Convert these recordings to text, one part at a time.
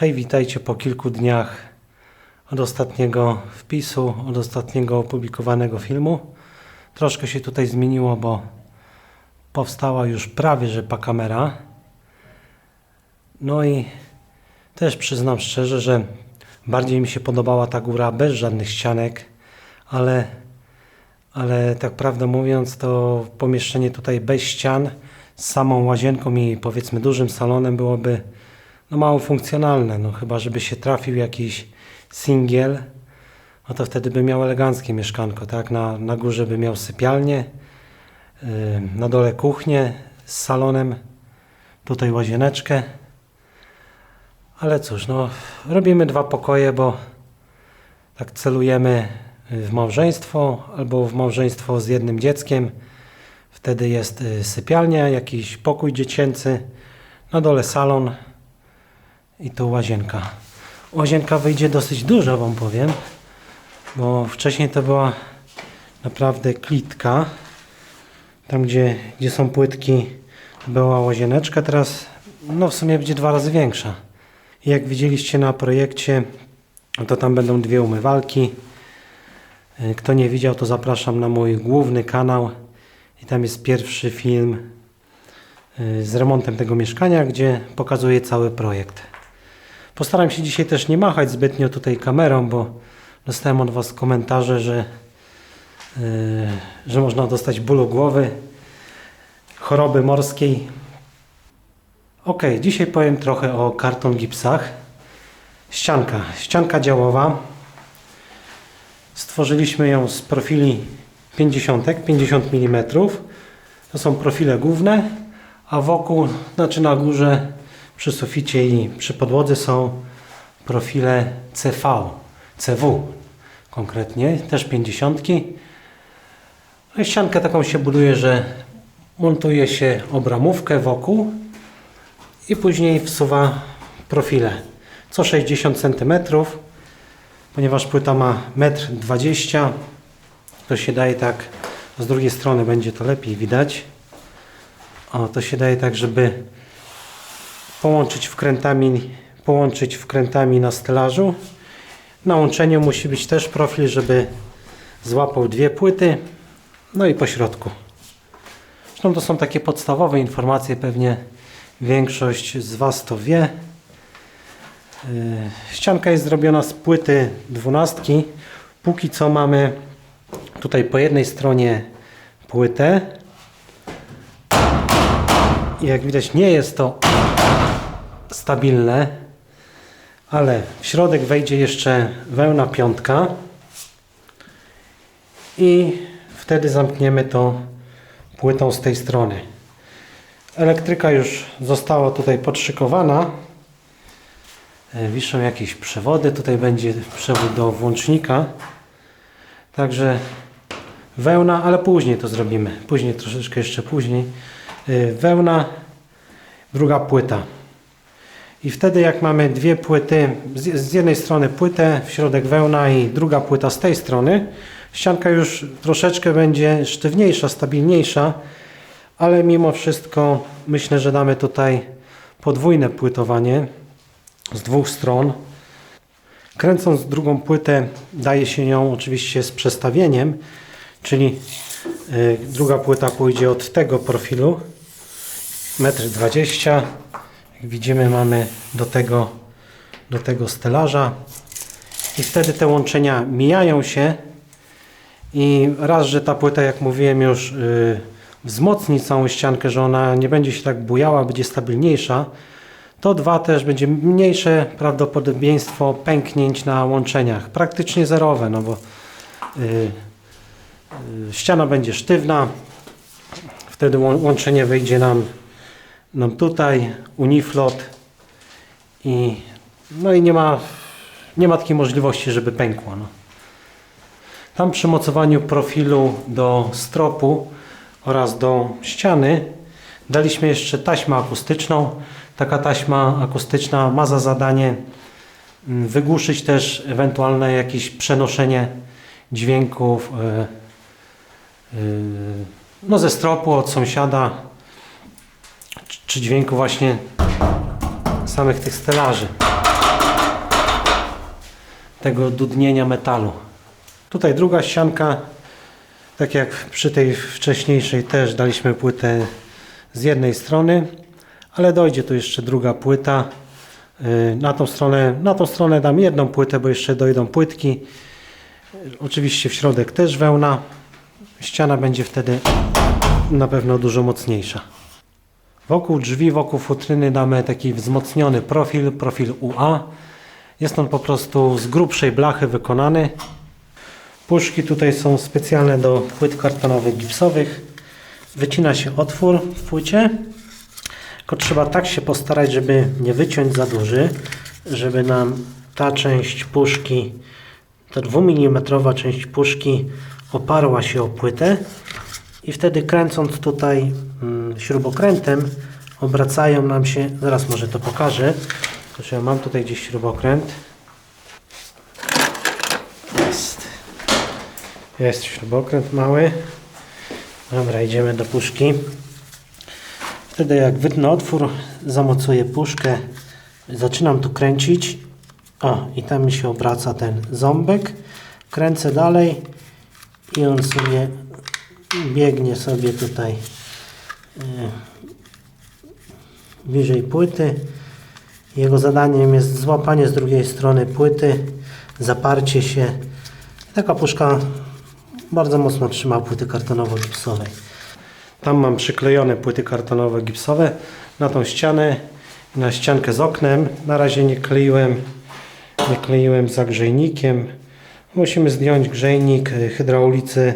Hej, witajcie po kilku dniach od ostatniego wpisu, od ostatniego opublikowanego filmu. Troszkę się tutaj zmieniło, bo powstała już prawie że pa kamera. No i też przyznam szczerze, że bardziej mi się podobała ta góra bez żadnych ścianek, ale, ale tak prawdę mówiąc, to pomieszczenie tutaj bez ścian z samą łazienką i powiedzmy dużym salonem byłoby no mało funkcjonalne, no chyba żeby się trafił jakiś singiel, no to wtedy by miał eleganckie mieszkanko, tak? Na, na górze by miał sypialnię, yy, na dole kuchnię z salonem, tutaj łazieneczkę. Ale cóż, no robimy dwa pokoje, bo tak celujemy w małżeństwo albo w małżeństwo z jednym dzieckiem. Wtedy jest y, sypialnia, jakiś pokój dziecięcy, na dole salon, i tu łazienka. Łazienka wyjdzie dosyć dużo, Wam powiem, bo wcześniej to była naprawdę klitka. Tam, gdzie, gdzie są płytki, była łazieneczka. Teraz, no w sumie będzie dwa razy większa. Jak widzieliście na projekcie, to tam będą dwie umywalki. Y, Kto nie widział, to zapraszam na mój główny kanał. I tam jest pierwszy film y, z remontem tego mieszkania, gdzie pokazuję cały projekt. Postaram się dzisiaj też nie machać zbytnio tutaj kamerą, bo dostałem od Was komentarze, że, yy, że można dostać bólu głowy, choroby morskiej. Ok, dzisiaj powiem trochę o karton gipsach. Ścianka, ścianka działowa. Stworzyliśmy ją z profili 50, 50 mm. To są profile główne, a wokół, znaczy na górze przy suficie i przy podłodze są profile CV, CW konkretnie, też 50. No i ściankę taką się buduje, że montuje się obramówkę wokół i później wsuwa profile co 60 cm. Ponieważ płyta ma 1,20 m, to się daje tak, z drugiej strony będzie to lepiej widać. O, to się daje tak, żeby połączyć wkrętami, połączyć wkrętami na stelażu. Na łączeniu musi być też profil, żeby złapał dwie płyty, no i po środku. Zresztą to są takie podstawowe informacje, pewnie większość z Was to wie. Yy, Ścianka jest zrobiona z płyty dwunastki. Póki co mamy tutaj po jednej stronie płytę. I jak widać nie jest to stabilne, ale w środek wejdzie jeszcze wełna piątka i wtedy zamkniemy to płytą z tej strony. Elektryka już została tutaj podszykowana. E, Wiszą jakieś przewody. Tutaj będzie przewód do włącznika. Także wełna, ale później to zrobimy. Później, troszeczkę jeszcze później. E, Wełna, druga płyta. I wtedy jak mamy dwie płyty, z jednej strony płytę, w środek wełna i druga płyta z tej strony, ścianka już troszeczkę będzie sztywniejsza, stabilniejsza, ale mimo wszystko myślę, że damy tutaj podwójne płytowanie z dwóch stron. Kręcąc drugą płytę daje się ją oczywiście z przestawieniem, czyli y, druga płyta pójdzie od tego profilu 1,20 m. Jak widzimy mamy do tego, do tego stelaża. I wtedy te łączenia mijają się. I raz, że ta płyta jak mówiłem już y, wzmocni całą ściankę, że ona nie będzie się tak bujała, będzie stabilniejsza, to dwa też będzie mniejsze prawdopodobieństwo pęknięć na łączeniach, praktycznie zerowe, no bo y, y, ściana będzie sztywna, wtedy łą- łączenie wyjdzie nam, nam tutaj, uniflot i no i nie ma, nie ma takiej możliwości, żeby pękło. No. Tam przy mocowaniu profilu do stropu oraz do ściany daliśmy jeszcze taśmę akustyczną. Taka taśma akustyczna ma za zadanie mm, wygłuszyć też ewentualne jakieś przenoszenie dźwięków e, e, no ze stropu od sąsiada czy- dźwięku właśnie samych tych stelaży. tego dudnienia metalu. Tutaj druga ścianka, tak jak przy tej wcześniejszej też daliśmy płytę z jednej strony, ale dojdzie tu jeszcze druga płyta. Yy, Na tą stronę, na tą stronę dam jedną płytę, bo jeszcze dojdą płytki. Oczywiście w środek też wełna. Ściana będzie wtedy na pewno dużo mocniejsza. Wokół drzwi, wokół futryny damy taki wzmocniony profil, profil UA. Jest on po prostu z grubszej blachy wykonany. Puszki tutaj są specjalne do płyt kartonowych gipsowych. Wycina się otwór w płycie. Tylko trzeba tak się postarać, żeby nie wyciąć za duży, żeby nam ta część puszki, ta 2 mm część puszki oparła się o płytę i wtedy kręcąc tutaj mm, śrubokrętem obracają nam się, zaraz może to pokażę, Proszę, ja mam tutaj gdzieś śrubokręt. Jest. Jest śrubokręt mały. Dobra, idziemy do puszki. Wtedy jak wytnę otwór, zamocuję puszkę, zaczynam tu kręcić. O, i tam mi się obraca ten ząbek. Kręcę dalej i on sobie biegnie sobie tutaj e, bliżej płyty. Jego zadaniem jest złapanie z drugiej strony płyty, zaparcie się. Taka puszka bardzo mocno trzyma płyty kartonowo-gipsowej. Tam mam przyklejone płyty kartonowo-gipsowe na tą ścianę na ściankę z oknem. Na razie nie kleiłem, nie kleiłem za grzejnikiem. Musimy zdjąć grzejnik. Hydraulicy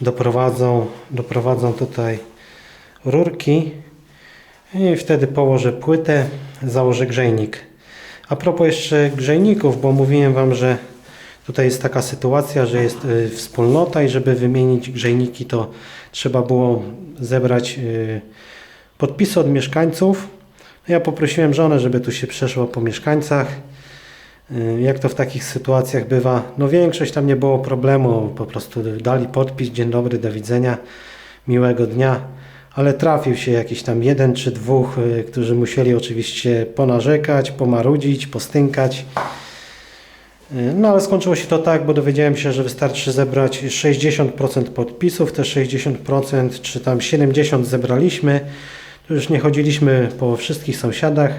doprowadzą, doprowadzą tutaj rurki i wtedy położę płytę, założę grzejnik. A propos jeszcze grzejników, bo mówiłem Wam, że tutaj jest taka sytuacja, że jest y, wspólnota i żeby wymienić grzejniki to trzeba było zebrać y, podpisy od mieszkańców. Ja poprosiłem żonę, żeby tu się przeszła po mieszkańcach. Y, Jak to w takich sytuacjach bywa? No większość tam nie było problemu, po prostu dali podpis, dzień dobry, do widzenia, miłego dnia, ale trafił się jakiś tam jeden czy dwóch, y, którzy musieli oczywiście ponarzekać, pomarudzić, postynkać. Y, No ale skończyło się to tak, bo dowiedziałem się, że wystarczy zebrać 60% podpisów, te 60% czy tam 70% zebraliśmy. Już nie chodziliśmy po wszystkich sąsiadach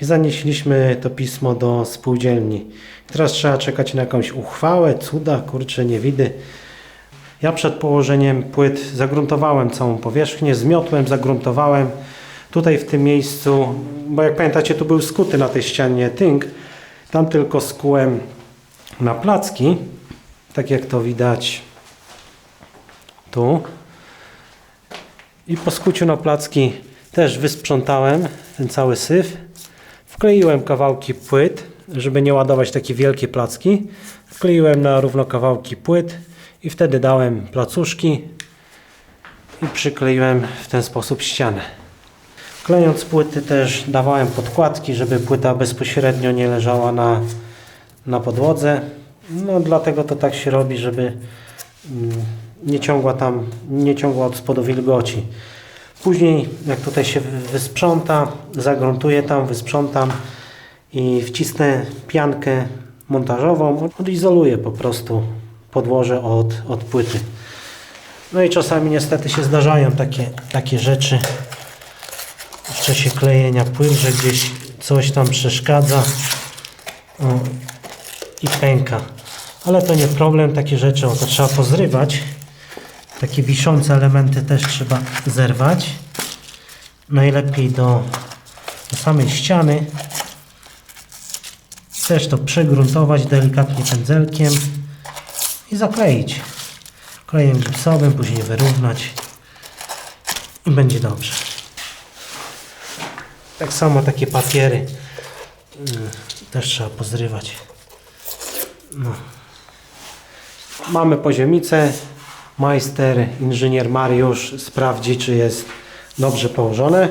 i zanieśliśmy to pismo do spółdzielni. Teraz trzeba czekać na jakąś uchwałę, cuda, kurcze, niewidy. Ja przed położeniem płyt zagruntowałem całą powierzchnię, zmiotłem, zagruntowałem. Tutaj w tym miejscu, bo jak pamiętacie, tu był skuty na tej ścianie tynk, tam tylko skułem na placki, tak jak to widać tu. I po skuciu na placki też wysprzątałem ten cały syf. Wkleiłem kawałki płyt, żeby nie ładować takie wielkie placki. Wkleiłem na równo kawałki płyt i wtedy dałem placuszki i przykleiłem w ten sposób ścianę. Klejąc płyty też dawałem podkładki, żeby płyta bezpośrednio nie leżała na, na podłodze. No dlatego to tak się robi, żeby mm, nie ciągła tam, nie ciągła od spodu wilgoci. Później jak tutaj się wy- wysprząta, zagruntuję tam, wysprzątam i wcisnę piankę montażową, odizoluję po prostu podłoże od, od płyty. No i czasami niestety się zdarzają takie, takie rzeczy w czasie klejenia płyt, że gdzieś coś tam przeszkadza i pęka. Ale to nie problem, takie rzeczy o, to trzeba pozrywać. Takie wiszące elementy też trzeba zerwać. Najlepiej do, do samej ściany. Też to przegruntować delikatnie pędzelkiem i zakleić. Klejem gipsowym, później wyrównać i będzie dobrze. Tak samo takie papiery y, też trzeba pozrywać. No. Mamy poziomicę. Majster, inżynier Mariusz sprawdzi, czy jest dobrze położone.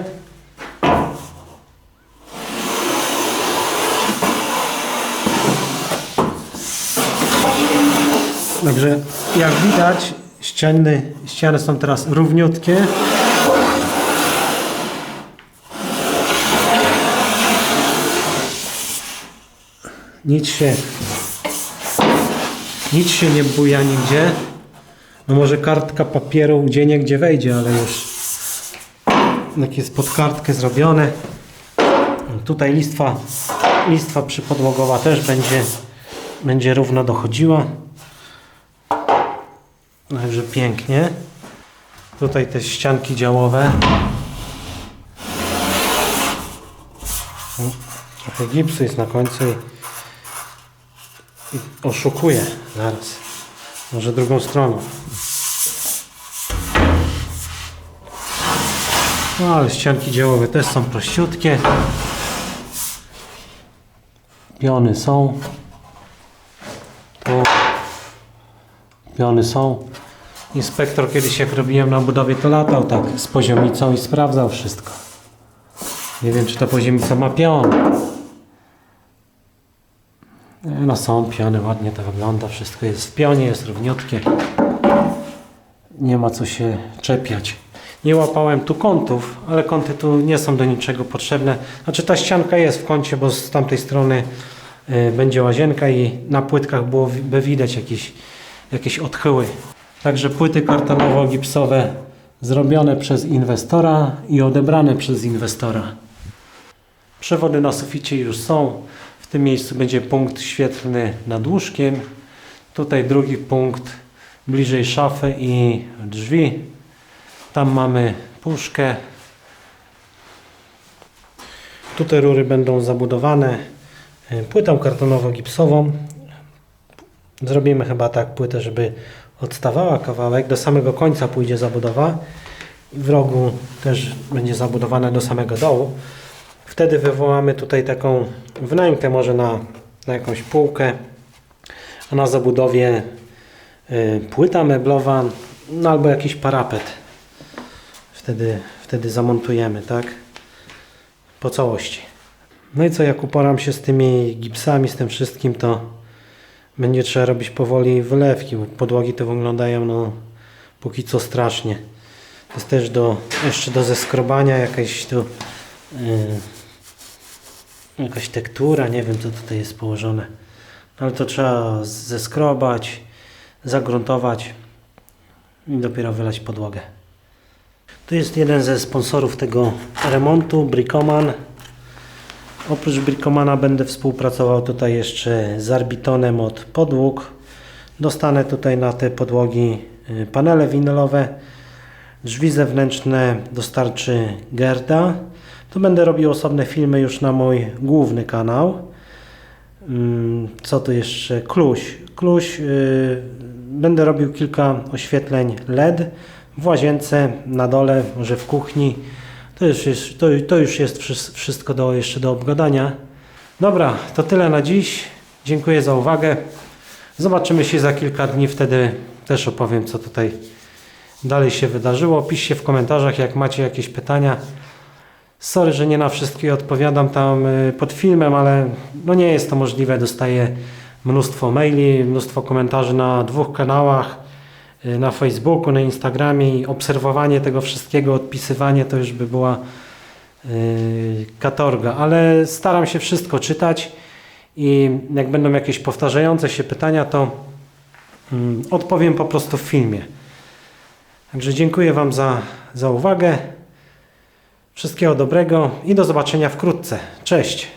Także jak widać, ściany, ściany są teraz równiutkie. Nic się Nic się nie buja nigdzie. No może kartka papieru gdzie nie gdzie wejdzie, ale już jak jest pod kartkę zrobione. Tutaj listwa, listwa przypodłogowa też będzie, będzie równo dochodziła. Także pięknie. Tutaj te ścianki działowe. Trochę gipsu jest na końcu i oszukuje zaraz. Może drugą stroną. No ale ścianki działowe też są prościutkie. Piony są. Tu. Piony są. Inspektor kiedyś jak robiłem na budowie to latał tak z poziomicą i sprawdzał wszystko. Nie wiem czy ta poziomica ma pion. No są piony, ładnie to wygląda. Wszystko jest w pionie, jest równiutkie. Nie ma co się czepiać. Nie łapałem tu kątów, ale kąty tu nie są do niczego potrzebne. Znaczy ta ścianka jest w kącie, bo z tamtej strony y, będzie łazienka i na płytkach byłoby widać jakieś, jakieś odchyły. Także płyty kartonowo-gipsowe zrobione przez inwestora i odebrane przez inwestora. Przewody na suficie już są. W tym miejscu będzie punkt świetlny nad łóżkiem. Tutaj drugi punkt bliżej szafy i drzwi. Tam mamy puszkę. Tutaj rury będą zabudowane y, płytą kartonowo-gipsową. Zrobimy chyba tak płytę, żeby odstawała kawałek. Do samego końca pójdzie zabudowa. W rogu też będzie zabudowane do samego dołu. Wtedy wywołamy tutaj taką wnękę może na, na jakąś półkę, a na zabudowie y, płyta meblowa, no albo jakiś parapet. Wtedy, wtedy zamontujemy, tak? Po całości. No i co, jak uporam się z tymi gipsami, z tym wszystkim, to będzie trzeba robić powoli wylewki, bo podłogi to wyglądają no póki co strasznie. To jest też do, jeszcze do zeskrobania jakaś tu yy, jakaś tektura, nie wiem co tutaj jest położone. No, ale to trzeba zeskrobać, zagruntować i dopiero wylać podłogę. To jest jeden ze sponsorów tego remontu, Bricoman. Oprócz Bricomana będę współpracował tutaj jeszcze z Arbitonem od podłóg. Dostanę tutaj na te podłogi y, panele winylowe. Drzwi zewnętrzne dostarczy Gerda. Będę robił osobne filmy już na mój główny kanał. Mm, Co tu jeszcze? Kluś. Kluś. Yy, będę robił kilka oświetleń LED w łazience, na dole, może w kuchni. To już jest, to, to już jest wszy- wszystko do, jeszcze do obgadania. Dobra, to tyle na dziś. Dziękuję za uwagę. Zobaczymy się za kilka dni, wtedy też opowiem, co tutaj dalej się wydarzyło. Piszcie w komentarzach, jak macie jakieś pytania. Sorry, że nie na wszystkie odpowiadam tam y, pod filmem, ale no nie jest to możliwe. Dostaję mnóstwo maili, mnóstwo komentarzy na dwóch kanałach, y, na Facebooku, na Instagramie i obserwowanie tego wszystkiego, odpisywanie to już by była y, katorga, ale staram się wszystko czytać i jak będą jakieś powtarzające się pytania, to mm, odpowiem po prostu w filmie. Także dziękuję Wam za, za uwagę. Wszystkiego dobrego i do zobaczenia wkrótce. Cześć!